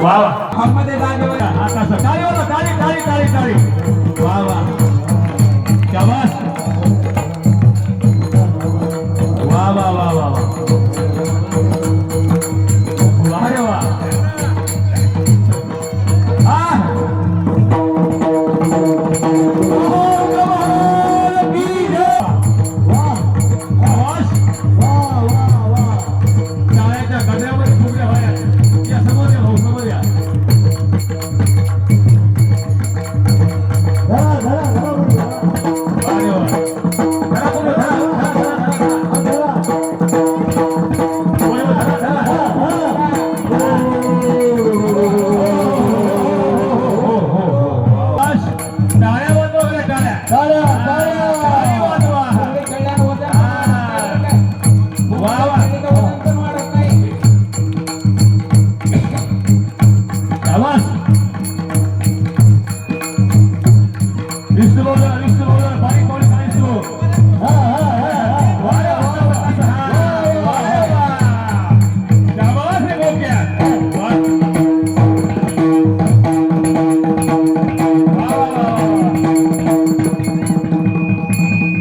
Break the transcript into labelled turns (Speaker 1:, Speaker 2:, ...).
Speaker 1: वा
Speaker 2: हममध्ये जागेवर
Speaker 1: हा तसं टाळी वाजवा, टाळी टाळी टाळी टाळी वा वा. शाबास. वा वा वा वा वा. वा. रे वा हा ओहो, Alas Lisbon'a, Lisbon'a.